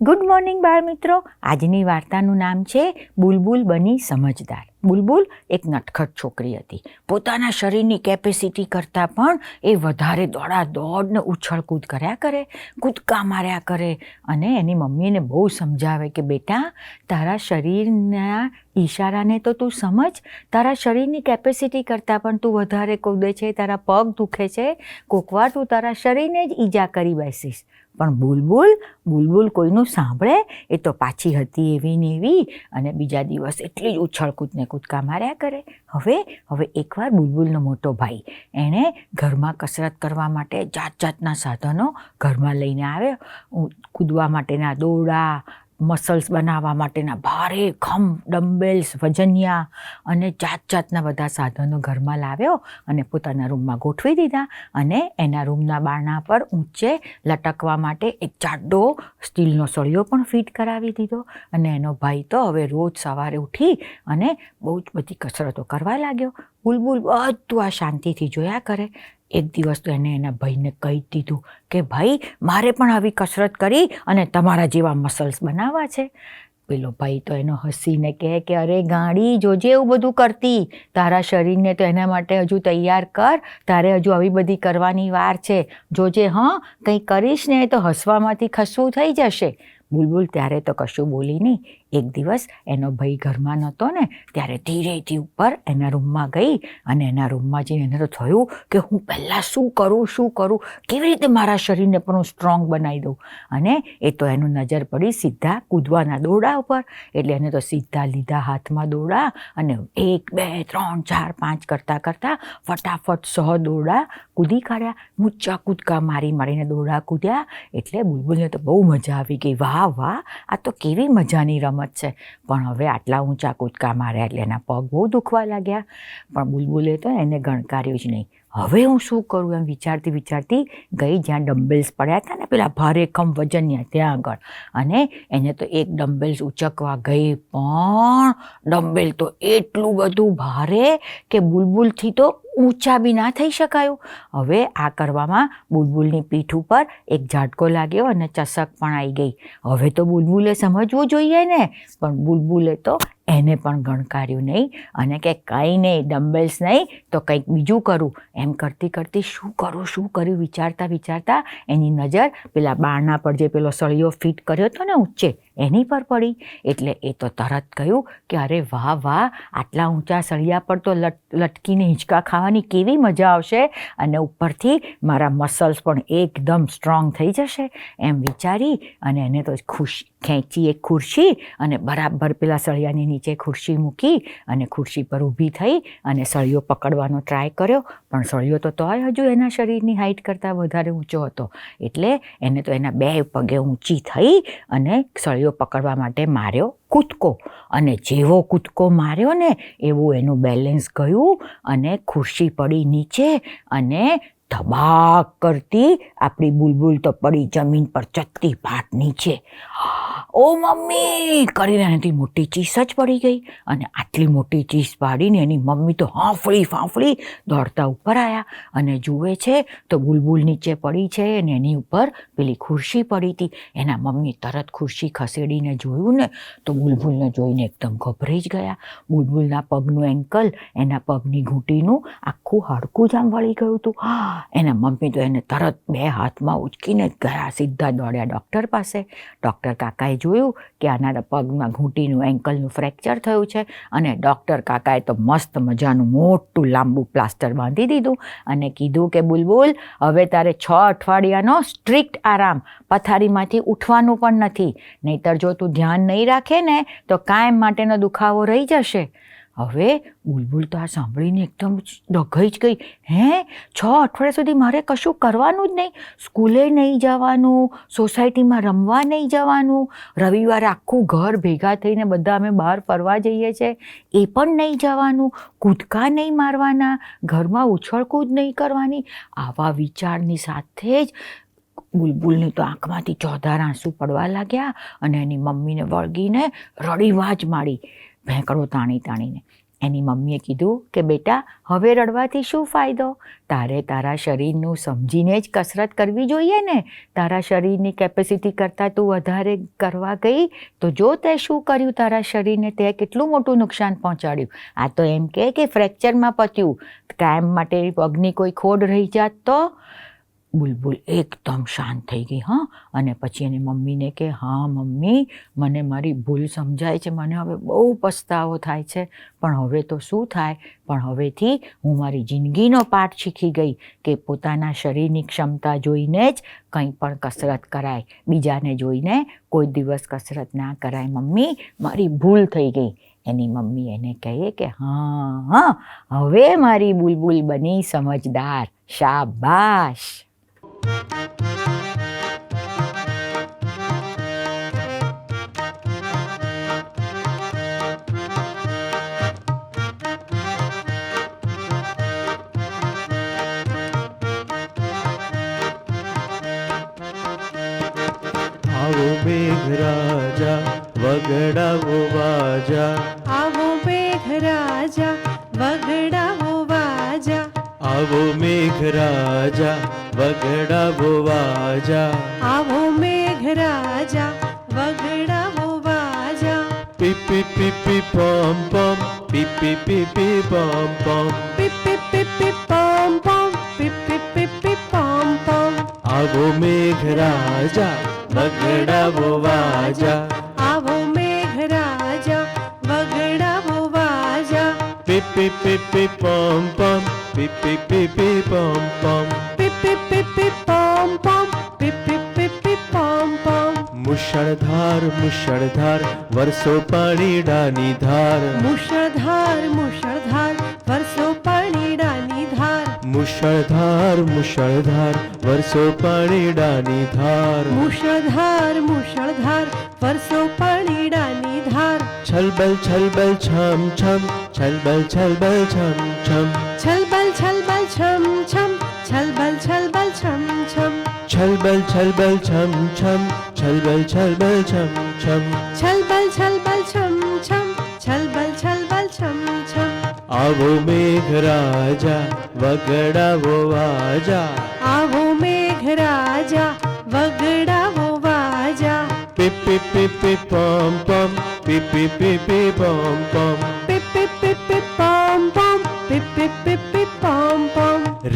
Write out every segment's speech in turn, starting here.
Good morning બાળ મિત્રો આજની વાર્તાનું નામ છે બુલબુલ બની સમજદાર. બુલબુલ એક નટખટ છોકરી હતી. પોતાના શરીરની કેપેસિટી કરતાં પણ એ વધારે દોડા દોડને ઉછળકૂદ કર્યા કરે, કૂદકા માર્યા કરે અને એની મમ્મીને બહુ સમજાવે કે, બેટા, તારા શરીરના ઈશારાને તો તું સમજ. તારા શરીરની કેપેસિટી કરતાં પણ તું વધારે કૂદે છે, તારા પગ દુખે છે. કોકવાર તું તારા શરીરને જ ઈજા કરી બેસીશ. પણ બુલબુલ બુલબુલ કોઈનું સાંભળે એ તો પાછી હતી એવી ને એવી અને બીજા દિવસ એટલી જ ઉછળકૂદને કૂદકા માર્યા કરે. હવે હવે એકવાર બુલબુલનો મોટો ભાઈ એણે ઘરમાં કસરત કરવા માટે જાત જાતના સાધનો ઘરમાં લઈને આવ્યો. કૂદવા માટેના દોરડા મસલ્સ બનાવવા માટેના ભારે ખમ, ડમ્બેલ્સ, વજનિયા અને જાત જાતના બધા સાધનો ઘરમાં લાવ્યો અને પોતાના રૂમમાં ગોઠવી દીધા અને એના રૂમના બારણા પર ઊંચે લટકવા માટે એક જાડો સ્ટીલનો સળિયો પણ ફિટ કરાવી દીધો અને એનો ભાઈ તો હવે રોજ સવારે ઉઠી અને બહુ જ બધી કસરતો કરવા લાગ્યો. બુલબુલ બધું આ શાંતિથી જોયા કરે. એક દિવસ તો એને એના ભાઈને કહી દીધું કે, ભાઈ, મારે પણ આવી કસરત કરી અને તમારા જેવા મસલ્સ બનાવવા છે. પેલો ભાઈ તો એનો હસીને કહે કે, અરે ગાડી, જોજે એવું બધું કરતી. તારા શરીરને તો એના માટે હજુ તૈયાર કર. તારે હજુ આવી બધી કરવાની વાર છે. જોજે, હં, કંઈ કરીશ ને તો હસવામાંથી ખસવું થઈ જશે. બુલબુલ ત્યારે તો કશું બોલી નહીં. એક દિવસ એનો ભાઈ ઘરમાં નહોતો ને, ત્યારે ધીરેથી ઉપર એના રૂમમાં ગઈ અને એના રૂમમાં જઈને એને તો થયું કે હું પહેલાં શું કરું શું કરું, કેવી રીતે મારા શરીરને પણ હું સ્ટ્રોંગ બનાવી દઉં? અને એ તો એનું નજર પડી સીધા કૂદવાના દોરડા ઉપર. એટલે એને તો સીધા લીધા હાથમાં દોરડા અને એક, બે, ત્રણ, ચાર, પાંચ કરતાં કરતાં ફટાફટ સહ દોરડા કૂદી કાઢ્યા. મૂચા કૂદકા મારી મારીને દોરડા કૂદ્યા. એટલે બુલબુલને તો બહુ મજા આવી ગઈ. વાહ! વાહ, આ તો કેવી મજાની રમત છે. પણ હવે આટલા ઊંચા કૂદકા માર્યા એટલે એના પગ બહુ દુખવા લાગ્યા. પણ બુલબુલે તો એને ગણકાર્યું જ નહીં. હવે હું શું કરું એમ વિચારતી વિચારતી ગઈ જ્યાં ડમ્બેલ્સ પડ્યા હતા ને પેલા ભારે ખમ વજનિયા ત્યાં આગળ. અને એને તો એક ડમ્બેલ્સ ઉચકવા ગઈ, પણ ડમ્બેલ તો એટલું બધું ભારે કે બુલબુલથી તો ઊંચા બી ના થઈ શકાયું. હવે આ કરવામાં બુલબુલની પીઠ ઉપર એક ઝાટકો લાગ્યો અને ચસક પણ આવી ગઈ. હવે તો બુલબુલે સમજવું જોઈએ ને, પણ બુલબુલે તો એને પણ ગણકાર્યું નહીં અને કે કંઈ નહીં ડમ્બેલ્સ નહીં, તો કંઈક બીજું કરું. એમ કરતી કરતી શું કરું, શું કર્યું વિચારતા વિચારતા એની નજર પેલા બારણા પર જે પેલો સળિયો ફિટ કર્યો હતો ને ઊંચે એની પર પડી. એટલે એ તો તરત કહ્યું કે અરે વાહ વાહ, આટલા ઊંચા સળિયા પર તો લટ, લટકીને હિંચકા ખાવાની કેવી મજા આવશે? અને ઉપરથી મારા મસલ્સ પણ એકદમ સ્ટ્રોંગ થઈ જશે, એમ વિચારી અને એને તો ખુશ, ખેંચી એક ખુરશી અને બરાબર પેલા સળિયાની નીચે ખુરશી મૂકી અને ખુરશી પર ઊભી થઈ અને સળિયો પકડવાનો ટ્રાય કર્યો. પણ સળિયો તો તોય હજુ એના શરીરની હાઇટ કરતાં વધારે ઊંચો હતો. એટલે એને તો એના બે પગે ઊંચી થઈ અને સળિયો પકડવા માટે માર્યો કૂદકો. અને જેવો કૂદકો માર્યો ને, એવું એનું બેલેન્સ ગયું અને ખુરશી પડી નીચે અને ધબાક કરતી આપણી બુલબુલ તો પડી જમીન પર ચત્તી ફાટ નીચે. ઓ મમ્મી! કરીને એનાથી મોટી ચીસ જ પડી ગઈ અને આટલી મોટી ચીસ પાડીને એની મમ્મી તો હાંફળી ફાંફળી દોડતા ઉપર આવ્યા અને જુએ છે તો બુલબુલ નીચે પડી છે અને એની ઉપર પેલી ખુરશી પડી હતી. એના મમ્મી તરત ખુરશી ખસેડીને જોયું ને તો બુલબુલને જોઈને એકદમ ગભરાઈ જ ગયા. બુલબુલના પગનું એન્કલ એના પગની ઘૂંટીનું આખું હાડકું જ વળી ગયું હતું. એના મમ્મી તો એને તરત બે હાથમાં ઉચકીને ગયા, સીધા દોડ્યા ડૉક્ટર પાસે. ડૉક્ટર કાકાએ જોયું કે આના પગમાં ઘૂંટીનું એન્કલનું ફ્રેક્ચર થયું છે અને ડૉક્ટર કાકાએ તો મસ્ત મજાનું મોટું લાંબુ પ્લાસ્ટર બાંધી દીધું અને કીધું કે, બુલબુલ, હવે તારે છ અઠવાડિયાનો સ્ટ્રિક્ટ આરામ. પથારીમાંથી ઉઠવાનું પણ નથી. નહીતર જો તું ધ્યાન નહીં રાખે ને, તો કાયમ માટેનો દુખાવો રહી જશે. હવે બુલબુલ તો આ સાંભળીને એકદમ ડઘઈ જ ગઈ. હે? છ અઠવાડિયા સુધી મારે કશું કરવાનું જ નહીં. સ્કૂલે નહીં જવાનું, સોસાયટીમાં રમવા નહીં જવાનું. રવિવારે આખું ઘર ભેગા થઈને બધા અમે બહાર ફરવા જઈએ છીએ એ પણ નહીં જવાનું. કૂદકા નહીં મારવાના. ઘરમાં ઉછળકૂદ નહીં કરવાની. આવા વિચારની સાથે જ બુલબુલની તો આંખમાંથી ચોધાર આંસુ પડવા લાગ્યા અને એની મમ્મીને વળગીને રડીવા જ માંડી ભેંકડો તાણી તાણીને. એની મમ્મીએ કીધું કે, બેટા, હવે રડવાથી શું ફાયદો? તારે તારા શરીરનું સમજીને જ કસરત કરવી જોઈએ ને. તારા શરીરની કેપેસિટી કરતાં તું વધારે કરવા ગઈ, તો જો તે શું કર્યું તારા શરીરને, તે કેટલું મોટું નુકસાન પહોંચાડ્યું? આ તો એમ કે, ફ્રેક્ચરમાં પત્યું. કાયમ માટે પગની કોઈ ખોડ રહી જાત તો બુલબુલ એકદમ શાંત થઈ ગઈ, હા? અને પછી એની મમ્મીને કે, હા, મમ્મી, મને મારી ભૂલ સમજાય છે, મને હવે બહુ પસ્તાવો થાય છે, પણ હવે તો શું થાય? પણ હવેથી હું મારી જિંદગીનો પાઠ શીખી ગઈ કે પોતાના શરીરની ક્ષમતા જોઈને જ કંઈ પણ કસરત કરાય. બીજાને જોઈને કોઈ દિવસ કસરત ના કરાય, મમ્મી, મારી ભૂલ થઈ ગઈ. એની મમ્મી એને કહે કે, હા હા, હવે મારી બુલબુલ બની, સમજદાર, શાબાશ. Thank you. आवो मेघ राजा वगड़ा बाजा आवो मेघ राजा वगड़ा बाजा पिपि पिपि पम पम पिपि पिपि पम पम पिपि पिपि पम पम पिपि पिपि पम पम आवो मेघ राजा बगड़ा वो बाजा आवो मेघ राजा वगड़ा बाजा पिपि पिपि पम पम મુશળધાર મુશળધાર વરસો પાણી ડાની ધાર મુશળધાર મુશળધાર વરસો પાણી ડાની ધાર મુશળધાર મુશળધાર વરસો પાણી ડાની ધાર મુશળધાર મુશળધાર વરસો પાણી ડાની ધાર છલબલ છલબલ છમ છમ છલબલ છલબલ છમ છમ છલબલ છલબલ છમ છમ છલબલ છલબલ છમ છમ. છલબલ છલબલ છમ છમ છલબલ છલબલ છમ છમ. છલબલ છલબલ છમ છમ છલબલ છલબલ છમ છમ. આવો મેઘરાજા વગડાવો વાજા. આવો મેઘરાજા વગડાવો વાજા. પીપી પીપી પમ પમ પીપી પીપી પમ પમ પીપી પીપી પમ. પમ પીપી પીપી પમ પમ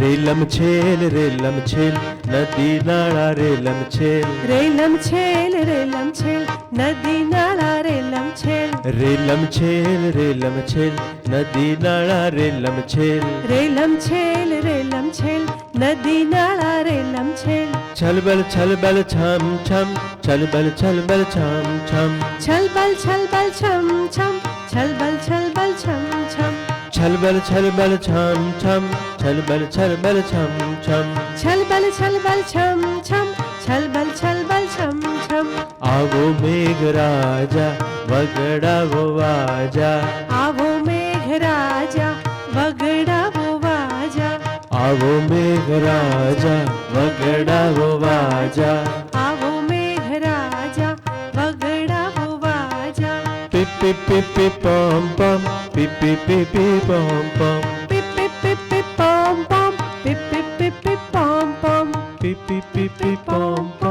రేలం చేల్ రేలం చేల్ నది నాళా రేలం చేల్ రేలం చేల్ రేలం చేల్ నది నాళా రేలం చేల్ రేలం చేల్ రేలం చేల్ నది నాళా రేలం చేల్ రేలం చేల్ రేలం చేల్ నది నాళా రేలం చేల్ చల్బల్ చల్బల్ ఛం ఛం చల్బల్ చల్బల్ ఛం ఛం చల్బల్ చల్బల్ ఛం ఛం చల్బల్ చల్బల్ ఛం ఛం છલબલ છલબલ છમ છમ છલબલ છલબલ છમ છમ. છલબલ છલબલ છમ છમ છલબલ છલબલ છમ છમ. આવો મેઘરાજા વગડાવો વાજા. આવો મેઘરાજા વગડાવો વાજા. આવો મેઘરાજા વગડાવો વાજા. આવો મેઘરાજા વગડાવો વાજા. પીપી પીપી પમ પમ. beep beep beep beep bum bum. Beep beep beep beep bum bum. Beep beep beep beep bum bum. Beep beep beep beep bum bum.